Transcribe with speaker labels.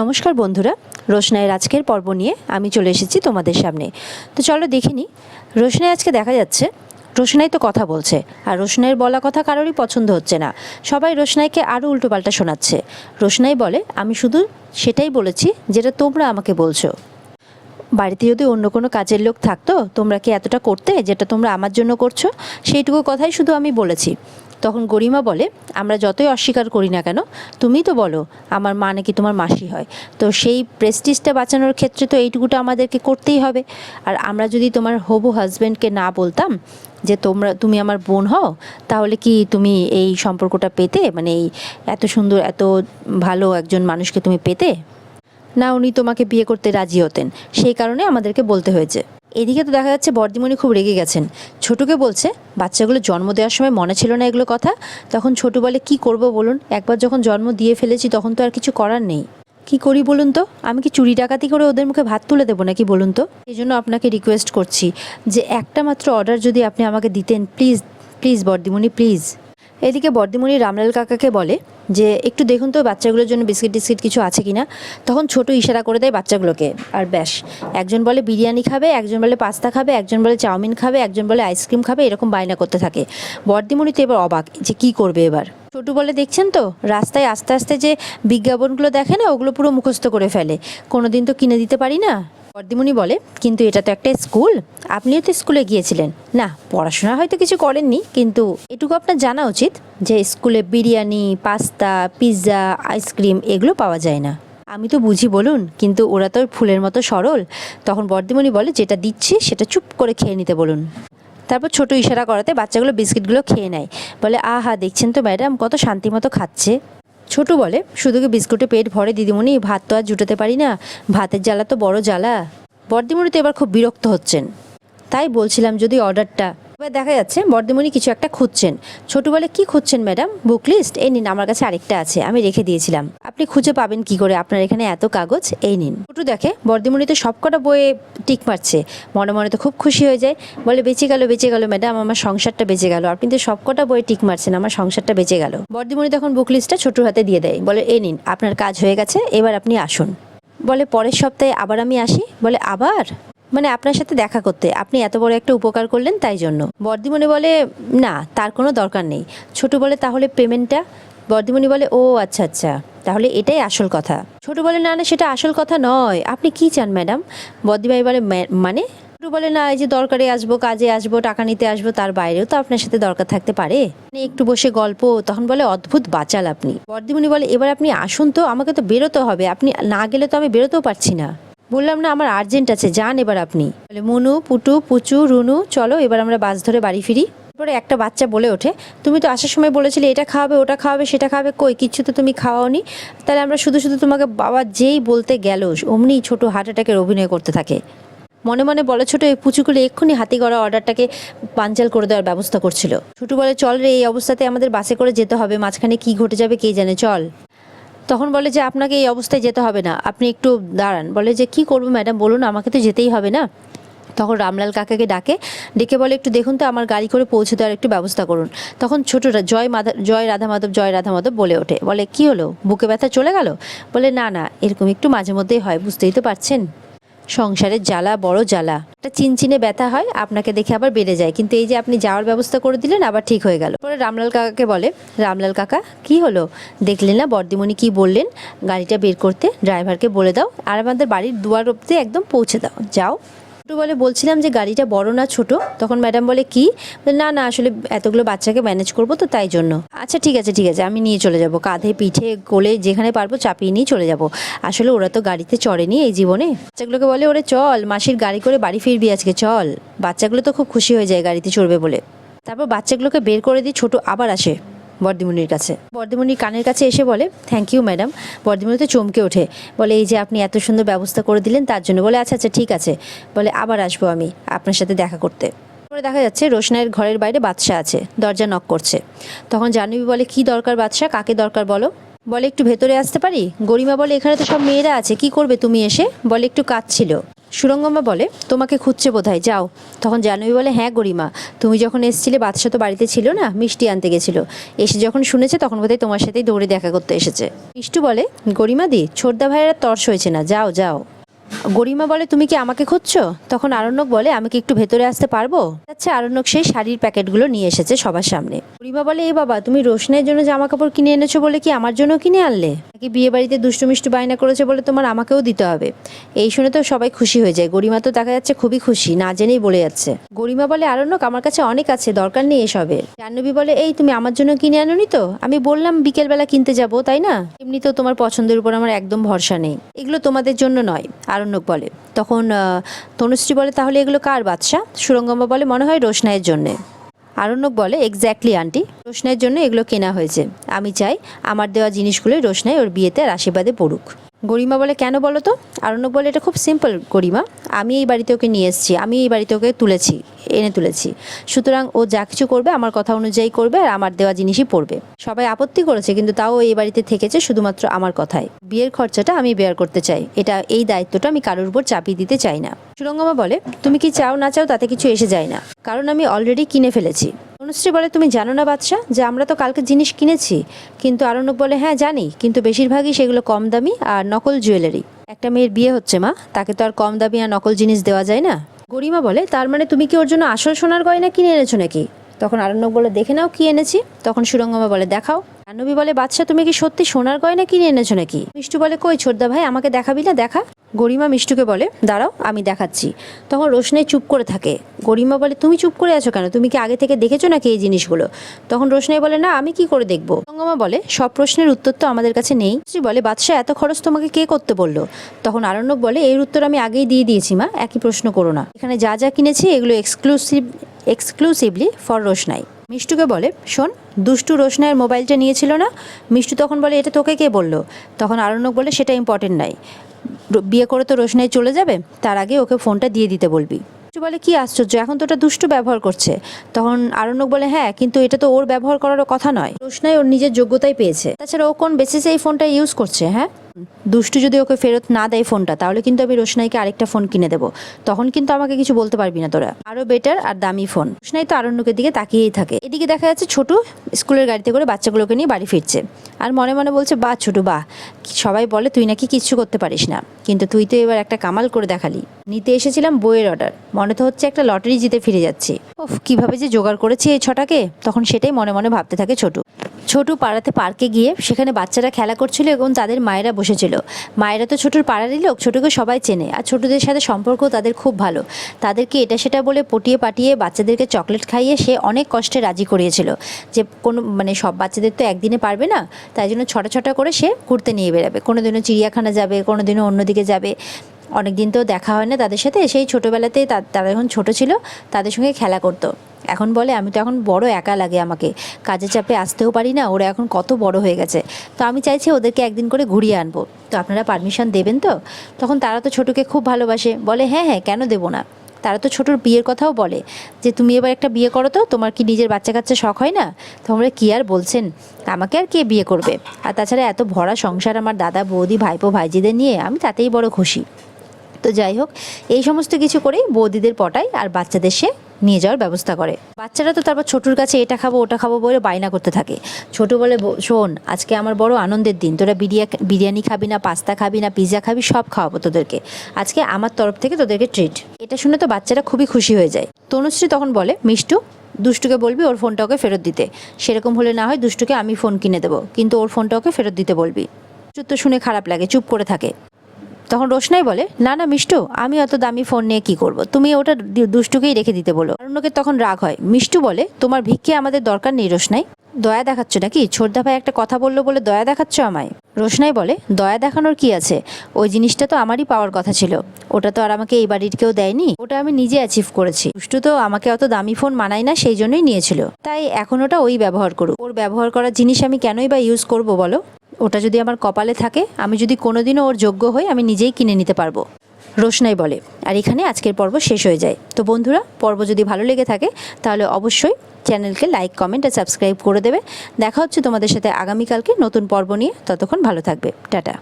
Speaker 1: নমস্কার বন্ধুরা, রোশনাইয়ের আজকের পর্ব নিয়ে আমি চলে এসেছি তোমাদের সামনে। তো চলো দেখে দেখিনি রোশনাই আজকে দেখা যাচ্ছে, রোশনাই তো কথা বলছে, আর রোশনাইয়ের বলা কথা কারোরই পছন্দ হচ্ছে না। সবাই রোশনাইকে আরও উল্টোপাল্টা শোনাচ্ছে। রোশনাই বলে, আমি শুধু সেটাই বলেছি যেটা তোমরা আমাকে বলছো। বাড়িতে যদি অন্য কোনো কাজের লোক থাকতো, তোমরা কি এতটা করতে যেটা তোমরা আমার জন্য করছ? সেইটুকু কথাই শুধু আমি বলেছি। তখন গরিমা বলে, আমরা যতই অস্বীকার করি না কেন, তুমি তো বলো, আমার মা নাকি তোমার মাসি হয়। তো সেই প্রেস্টিজটা বাঁচানোর ক্ষেত্রে তো এইটুকুটা আমাদেরকে করতেই হবে। আর আমরা যদি তোমার হবু হাজব্যান্ডকে না বলতাম যে, তোমরা, তুমি আমার বোন হও, তাহলে কি তুমি এই সম্পর্কটা পেতে? মানে এই এত সুন্দর, এত ভালো একজন মানুষকে তুমি পেতে? না, উনি তোমাকে বিয়ে করতে রাজি হতেন। সেই কারণে আমাদেরকে বলতে হয়েছে। এদিকে তো দেখা যাচ্ছে বর্দিমণি খুব রেগে গেছেন। ছোটুকে বলছে, বাচ্চাগুলো জন্ম দেওয়ার সময় মনে ছিল না এগুলো কথা। তখন ছোটু বলে, কি করব বলুন? একবার যখন জন্ম দিয়ে ফেলেছি, তখন তো আর কিছু করার নেই। কি করি বলুন তো? আমি কি চুরি ডাকাতি করে ওদের মুখে ভাত তুলে দেবো নাকি বলুন তো? এই জন্য আপনাকে রিকোয়েস্ট করছি যে, একটা মাত্র অর্ডার যদি আপনি আমাকে দিতেন প্লিজ প্লিজ বর্দিমণি প্লিজ এদিকে বর্দিমণি রামলাল কাকাকে বলে যে একটু দেখুন তো বাচ্চাগুলোর জন্য বিস্কিট টিস্কিট কিছু আছে কিনা। তখন ছোট ইশারা করে দেয় বাচ্চাগুলোকে। আর ব্যাস, একজন বলে বিরিয়ানি খাবে, একজন বলে পাস্তা খাবে, একজন বলে চাউমিন খাবে, একজন বলে আইসক্রিম খাবে, এরকম বায়না করতে থাকে। বর্দিমণি তো এবার অবাক, যে কি করবে এবার? ছোটু বলে দেখছেন তো, রাস্তায় আস্তে আস্তে যে বিজ্ঞাপনগুলো দেখে না, ওগুলো পুরো মুখস্থ করে ফেলে। কোনোদিন তো কিনে দিতে পারি না। বর্দিমণি বলে, কিন্তু এটা তো একটা স্কুল। আপনিও তো স্কুলে গিয়েছিলেন। না, পড়াশোনা হয়তো কিছু করেননি, কিন্তু এটুকু আপনার জানা উচিত যে স্কুলে বিরিয়ানি, পাস্তা, পিৎজা, আইসক্রিম এগুলো পাওয়া যায় না। আমি তো বুঝি বলুন, কিন্তু ওরা তো ফুলের মতো সরল। তখন বর্দিমণি বলে, যেটা দিচ্ছি সেটা চুপ করে খেয়ে নিতে বলুন। তারপর ছোট ইশারা করাতে বাচ্চাগুলো বিস্কিটগুলো খেয়ে নেয়। বলে, আহা, দেখছেন তো ম্যাডাম, কত শান্তি মতো খাচ্ছে। ছোটু বলে শুধু কি বিস্কুটে পেট ভরে, দিদিমণি, ভাত তো আর জুটাতে পারি না, ভাতের জ্বালা তো বড় জ্বালা। বর্দিমণি তো এবার খুব বিরক্ত হচ্ছেন। তাই বলছিলাম যদি অর্ডারটা এবার দেখা যাচ্ছে বর্দিমণি কিছু একটা খুঁজছেন। ছোটু বলে কি খুঁজছেন, ম্যাডাম? বুক লিস্ট? এই নিন, আমার কাছে আরেকটা আছে, আমি রেখে দিয়েছিলাম। আপনি খুঁজে পাবেন কি করে? আপনার এখানে এত কাগজ, এই নিন। ছোটু দেখে, বর্দিমণি তো সবকটা বইয়ে টিক মারছে। মনে মনে তো খুব খুশি হয়ে যায়। বলে, বেঁচে গেল বেঁচে গেল, ম্যাডাম, আমার সংসারটা বেঁচে গেল। আপনি তো সবকটা বইয়ে টিক মারছেন, আমার সংসারটা বেঁচে গেল। বর্দিমণি তখন বুক লিস্টটা ছোটুর হাতে দিয়ে দেয়। বলে, এই নিন, আপনার কাজ হয়ে গেছে, এবার আপনি আসুন। বলে, পরের সপ্তাহে আবার আমি আসি? বলে, আবার? মানে আপনার সাথে দেখা করতে। আপনি এত বড় একটা উপকার করলেন তাই জন্য। বর্দিমণি বলে, না, তার কোনো দরকার নেই। ছোট বলে, তাহলে পেমেন্টটা? বর্দিমণি বলে, ও আচ্ছা আচ্ছা। তাহলে এটাই আসল কথা। ছোট বলে, না না, সেটা আসল কথা নয়। আপনি কি চান, ম্যাডাম? বর্দিভাই বলে মানে? ছোট বলে, না, এই যে দরকারে আসব, কাজে আসব, টাকা নিতে আসব, তার বাইরেও তো আপনার সাথে দরকার থাকতে পারে। মানে একটু বসে গল্প, তখন বলে, অদ্ভুত বাঁচাল আপনি। বর্দিমণি বলে, এবার আপনি আসুন তো, আমাকে তো বেরোতে হবে। আপনি না গেলে তো আমি বেরোতেও পারছি না। বললাম, না, আমার আর্জেন্ট আছে, যান এবার আপনি। বলে, মনু, পুটু, পুচু, রুনু, চলো, এবার আমরা বাস ধরে বাড়ি ফিরি। তারপরে একটা বাচ্চা বলে ওঠে, তুমি তো আসার সময় বলেছিলে, এটা খাওয়াবে, ওটা খাওয়াবে, সেটা খাওয়াবে, কই? কিচ্ছু তো তুমি খাওয়াওনি। তাহলে আমরা শুধু শুধু তোমাকে বাবা যেই বলতে গেল, অমনি ছোট হার্ট অ্যাটাকের অভিনয় করতে থাকে। মনে মনে বলে, ছোট এই পুচুগুলো এক্ষুনি হাতি করা অর্ডারটাকে পাঞ্চাল করে দেওয়ার ব্যবস্থা করছিল। ছোটু বলে, চল রে, এই অবস্থাতে আমাদের বাসে করে যেতে হবে, মাঝখানে কি ঘটে যাবে কে জানে, চল। তখন বলে যে, আপনাকে এই অবস্থায় যেতে হবে না। আপনি একটু দাঁড়ান। বলে যে, কি করব ম্যাডাম? বলুন, আমাকে তো যেতেই হবে না। তখন রামলাল কাকাকে ডাকে, ডেকে বলে, একটু দেখুন তো, আমার গাড়ি করে পৌঁছে দেওয়ার একটু ব্যবস্থা করুন। তখন ছোটরা জয় মাধব জয় রাধা মাধব, জয় রাধা মাধব বলে ওঠে। বলে, কি হলো? বুকে ব্যথা চলে গেল? বলে, না না, এরকম একটু মাঝে মধ্যেই হয়, বুঝতেই তো পারছেন? সংসারের জ্বালা, বড় জ্বালা। একটা চিনচিনে ব্যথা হয়, আপনাকে দেখে আবার বেড়ে যায়। কিন্তু এই যে আপনি যাওয়ার ব্যবস্থা করে দিলেন, আবার ঠিক হয়ে গেল। পরে রামলাল কাকাকে বলে, রামলাল কাকা, কি হলো? দেখলেন না? বর্দিমণি কি বললেন? গাড়িটা বের করতে ড্রাইভারকে বলে দাও। আর আমাদের বাড়ির দুয়ার অব্দি একদম পৌঁছে দাও। যাও। বলে বলছিলাম যে গাড়িটা বড় না ছোট, তখন ম্যাডাম বলে, কি? না না, আসলে এতগুলো বাচ্চাকে ম্যানেজ করব তো তাই জন্য। আচ্ছা ঠিক আছে ঠিক আছে, আমি নিয়ে চলে যাব, কাঁধে, পিঠে, কোলে যেখানে পারব চাপিয়ে নিয়ে চলে যাব। আসলে ওরা তো গাড়িতে চড়েনি এই জীবনে। বাচ্চাগুলোকে বলে, ওরে চল, মাসির গাড়ি করে বাড়ি ফিরবি আজকে, চল। বাচ্চাগুলো তো খুব খুশি হয়ে যায় গাড়িতে চড়বে বলে। তারপর বাচ্চাগুলোকে বের করে দিয়ে ছোট আবার আসে। বর্দিমণির কাছে। বর্দিমনির কানের কাছে এসে বলে থ্যাংক ইউ ম্যাডাম বর্দিমণি তো চমকে ওঠে। বলে, এই যে আপনি এত সুন্দর ব্যবস্থা করে দিলেন, তার জন্য। বলে আচ্ছা আচ্ছা ঠিক আছে। বলে, আবার আসব আমি আপনার সাথে দেখা করতে। পরে দেখা যাচ্ছে রোশনাইয়ের ঘরের বাইরে বাদশা আছে, দরজা নক করছে। তখন জাহ্নবী বলে, কি দরকার বাদশা কাকে দরকার বলো? বলে, একটু ভেতরে আসতে পারি? গরিমা বলে, এখানে তো সব মেয়েরা আছে, কি করবে তুমি এসে? বলে, একটু কাজ ছিল সুরঙ্গমা বলে, তোমাকে খুঁজছে বোধহয়, যাও। তখন জাহ্নবী বলে হ্যাঁ গরিমা, তুমি যখন এসেছিলে বাদশা তো বাড়িতে ছিল না, মিষ্টি আনতে গেছিল। এসে যখন শুনেছে, তখন বোধহয় তোমার সাথেই দৌড়ে দেখা করতে এসেছে। মিষ্টু বলে গরিমা দি ছোটদা ভাইয়েরা তর্স হয়েছে না, যাও যাও। গরিমা বলে, তুমি কি আমাকে খুঁজছো? তখন আরণ্যক বলে, আমি কি একটু ভেতরে আসতে পারব? আচ্ছা আরণ্যক সেই শাড়ির প্যাকেটগুলো নিয়ে এসেছে সবার সামনে। গরিমা বলে, এ বাবা, তুমি রোশনের জন্য জামা কাপড় কিনে এনেছো বলে কি আমার জন্য কিনে আনলে? নাকি বিয়ে বাড়িতে দুষ্টু মিষ্টু বায়না করেছে বলে তোমার আমাকেও দিতে হবে? এই শুনে তো সবাই খুশি হয়ে যায়। গরিমা তো দেখা যাচ্ছে খুবই খুশি, না জেনেই বলে যাচ্ছে। গরিমা বলে, আরণ্যক, আমার কাছে অনেক আছে, দরকার নেই এসবে জাহ্নবী বলে, এই তুমি আমার জন্য কিনে আনোনি তো? আমি বললাম বিকেলবেলা কিনতে যাব, তাই না? এমনিতেও তোমার পছন্দের উপর আমার একদম ভরসা নেই। এগুলো তোমাদের জন্য নয়। আরণ্যক বলে। তখন তনুশ্রী বলে, তাহলে এগুলো কার বাদশা? সুরঙ্গম্বা বলে, মনে হয় রোশনাইয়ের জন্যে। আরণ্যক বলে এক্স্যাক্টলি আন্টি রোশনাইয়ের জন্য এগুলো কেনা হয়েছে। আমি চাই আমার দেওয়া জিনিসগুলোই রোশনাই ওর বিয়েতে আর আশীর্বাদে পড়ুক। গরিমা বলে কেন বলো তো? আরণ্যক বলে এটা খুব সিম্পল গরিমা। আমি এই বাড়িতে ওকে নিয়ে এসেছি, আমি এই বাড়িতে ওকে তুলেছি, এনে তুলেছি। সুতরাং ও যা কিছু করবে আমার কথা অনুযায়ী করবে আর আমার দেওয়া জিনিসই পড়বে। সবাই আপত্তি করেছে, কিন্তু তাও এই বাড়িতে থেকেছে শুধুমাত্র আমার কথায়। বিয়ের খরচাটা আমি বেয়ার করতে চাই, এটা এই দায়িত্বটা আমি কারোর উপর চাপিয়ে দিতে চাই না। সুরঙ্গমা বলে, তুমি কি চাও না চাও তাতে কিছু এসে যায় না। কারণ আমি অলরেডি কিনে ফেলেছি। অনুশ্রী বলে, তুমি জানো না বাদশা যে আমরা তো কালকে জিনিস কিনেছি? কিন্তু আরণ্যক বলে হ্যাঁ জানি। কিন্তু বেশিরভাগই সেগুলো কম দামি আর নকল জুয়েলারি। একটা মেয়ের বিয়ে হচ্ছে, মা। তাকে তো আর কম দামি আর নকল জিনিস দেওয়া যায় না। গরিমা বলে, তার মানে তুমি কি ওর জন্য আসল সোনার গয়না কিনে এনেছো নাকি? তখন আরণ্যক বলে, দেখে নাও কি এনেছি। তখন সুরঙ্গমা বলে, দেখাও। জাহ্নবী বলে বাচ্চা তুমি কি সত্যি সোনার গয়না কিনে এনেছো নাকি? মিষ্টু বলে, কই ছোটদা ভাই, আমাকে দেখাবি না? দেখা। গরিমা মিষ্টুকে বলে, দাঁড়াও, আমি দেখাচ্ছি। তখন রোশনাই চুপ করে থাকে। গরিমা বলে, তুমি চুপ করে আছো কেন? তুমি কি আগে থেকে দেখেছ নাকি এই জিনিসগুলো? তখন রোশনাই বলে, না, আমি কি করে দেখব? গঙ্গমা বলে, সব প্রশ্নের উত্তর তো আমাদের কাছে নেই। শ্রী বলে, বাদশাহ, এত খরচ তোমাকে কে করতে বলল? তখন আরণ্যক বলে, এর উত্তর আমি আগেই দিয়ে দিয়েছি, মা, একই প্রশ্ন করো না। এখানে যা যা কিনেছি, এগুলো এক্সক্লুসিভ এক্সক্লুসিভলি ফর রোশনাই। মিষ্টুকে বলে, শোন, দুষ্টু রোশনায়ের মোবাইলটা নিয়েছিল না? মিষ্টু তখন বলে, এটা তোকে কে বলল? তখন আরণ্যক বলে, সেটা ইম্পর্টেন্ট নাই। বিয়ে করে তো রোশনাই চলে যাবে, তার আগে ওকে ফোনটা দিয়ে দিতে বলবি। বলে, কি আশ্চর্য, এখন তো ওটা দুষ্টু ব্যবহার করছে। তখন আরণ্যক বলে হ্যাঁ কিন্তু এটা তো ওর ব্যবহার করারও কথা নয়। রোশনাই ওর নিজের যোগ্যতাই পেয়েছে। তাছাড়া ও কোন বেসিসে এই ফোনটা ইউজ করছে হ্যাঁ? দুষ্টু যদি ওকে ফেরত না দেয় ফোনটা, তাহলে কিন্তু আমি রোশনাইকে আরেকটা ফোন কিনে দেবো। তখন কিন্তু আমাকে কিছু বলতে পারবি না তোরা। আরও বেটার আর দামি ফোন। রোশনাই তো আরণ্যকের দিকে তাকিয়েই থাকে। এদিকে দেখা যাচ্ছে ছোট স্কুলের গাড়িতে করে বাচ্চাগুলোকে নিয়ে বাড়ি ফিরছে। আর মনে মনে বলছে, বাহ, ছোট, বাহ। সবাই বলে, তুই নাকি কিচ্ছু করতে পারিস না। কিন্তু তুই তো এবার একটা কামাল করে দেখালি। নিতে এসেছিলাম বইয়ের অর্ডার মনে তো হচ্ছে একটা লটারি জিতে ফিরে যাচ্ছি। ওফ কীভাবে যে জোগাড় করেছি এই ছটাকে। তখন সেটাই মনে মনে ভাবতে থাকে ছোট। ছোটু পাড়াতে পার্কে গিয়ে সেখানে বাচ্চারা খেলা করছিল এবং তাদের মায়েরা বসেছিল। মায়েরা তো ছোটুর পাড়ারই লোক, ছোটুকে সবাই চেনে আর ছোটদের সাথে সম্পর্ক তাদের খুব ভালো। তাদেরকে এটা সেটা বলে পটিয়ে পাটিয়ে বাচ্চাদেরকে চকলেট খাইয়ে সে অনেক কষ্টে রাজি করিয়েছিল। যে কোনো মানে সব বাচ্চাদের তো একদিনে পারবে না, তাই জন্য ছটা ছটা করে সে ঘুরতে নিয়ে বেরাবে। কোনো দিনও চিড়িয়াখানা যাবে কোনো দিনও অন্যদিকে যাবে। অনেক দিন তো দেখা হয় না তাদের সাথে। সেই ছোটোবেলাতেই তা- তারা যখন ছোট ছিল, তাদের সঙ্গে খেলা করতো। এখন বলে, আমি তো এখন বড়, একা লাগে আমাকে। কাজের চাপে আসতেও পারি না, ওরা এখন কত বড় হয়ে গেছে। তো আমি চাইছি ওদেরকে একদিন করে ঘুরিয়ে আনব। তো আপনারা পারমিশন দেবেন তো? তখন তারা তো ছোটোকে খুব ভালোবাসে। বলে হ্যাঁ হ্যাঁ কেন দেবো না? তারা তো ছোটোর বিয়ের কথাও বলে যে, তুমি এবার একটা বিয়ে করো তো, তোমার কি নিজের বাচ্চা কাচ্চা শখ হয় না? তোমরা কি আর বলছেন? আমাকে আর কে বিয়ে করবে? আর তাছাড়া এত ভরা সংসার আমার দাদা, বৌদি, ভাইপো, ভাইজিদের নিয়ে আমি তাতেই বড় খুশি। তো যাই হোক, এই সমস্ত কিছু করেই বৌদিদের পটায় আর বাচ্চাদের সে নিয়ে যাওয়ার ব্যবস্থা করে। বাচ্চারা তো তারপর ছোটুর কাছে এটা খাব, ওটা খাব বলে বায়না করতে থাকে। ছোট বলে, "ব- শোন, আজকে আমার বড় আনন্দের দিন। তোরা বিরিয়া, বিরিয়ানি খাবি না, পাস্তা খাবি না পিৎজা খাবি, সব খাওয়াবো তোদেরকে। আজকে আমার তরফ থেকে তোদেরকে ট্রিট এটা শুনে তো বাচ্চারা খুবই খুশি হয়ে যায়। তনুশ্রী তখন বলে, মিষ্টু, দুষ্টুকে বলবি ওর ফোনটা ওকে ফেরত দিতে। সেরকম হলে না হয় দুষ্টুকে আমি ফোন কিনে দেবো, কিন্তু ওর ফোনটা ওকে ফেরত দিতে বলবি। দুষ্টুর তো শুনে খারাপ লাগে, চুপ করে থাকে। তখন রোশনাই বলে, না না, মিষ্টু, আমি অত দামি ফোন নিয়ে কি করব? তুমি ওটা দুষ্টুকেই রেখে দিতে বলো। অরণ্যকে তখন রাগ হয়। মিষ্টু বলে, তোমার ভিক্ষে আমাদের দরকার নেই রোশনাই। দয়া দেখাচ্ছ নাকি? ছোটদা ভাই একটা কথা বলল বলে দয়া দেখাচ্ছ আমায়? রোশনাই বলে, দয়া দেখানোর কি আছে? ওই জিনিসটা তো আমারই পাওয়ার কথা ছিল। ওটা তো আর আমাকে এই বাড়ির কেউ দেয়নি। ওটা আমি নিজে অ্যাচিভ করেছি। দুষ্টু তো আমাকে অত দামি ফোন মানায় না, সেই জন্যই নিয়েছিল। তাই এখন ওটা ওই ব্যবহার করুক। ওর ব্যবহার করার জিনিস আমি কেনই বা ইউজ করব বলো? ওটা যদি আমার কপালে থাকে, আমি যদি কোনোদিনও ওর যোগ্য হই, আমি নিজেই কিনে নিতে পারব। রোশনাই বলে। আর এখানে আজকের পর্ব শেষ হয়ে যায়। তো বন্ধুরা, পর্ব যদি ভালো লেগে থাকে, তাহলে অবশ্যই চ্যানেলকে লাইক, কমেন্ট আর সাবস্ক্রাইব করে দেবে। দেখা হচ্ছে তোমাদের সাথে আগামীকালকে নতুন পর্ব নিয়ে। ততক্ষণ ভালো থাকবে। টাটা।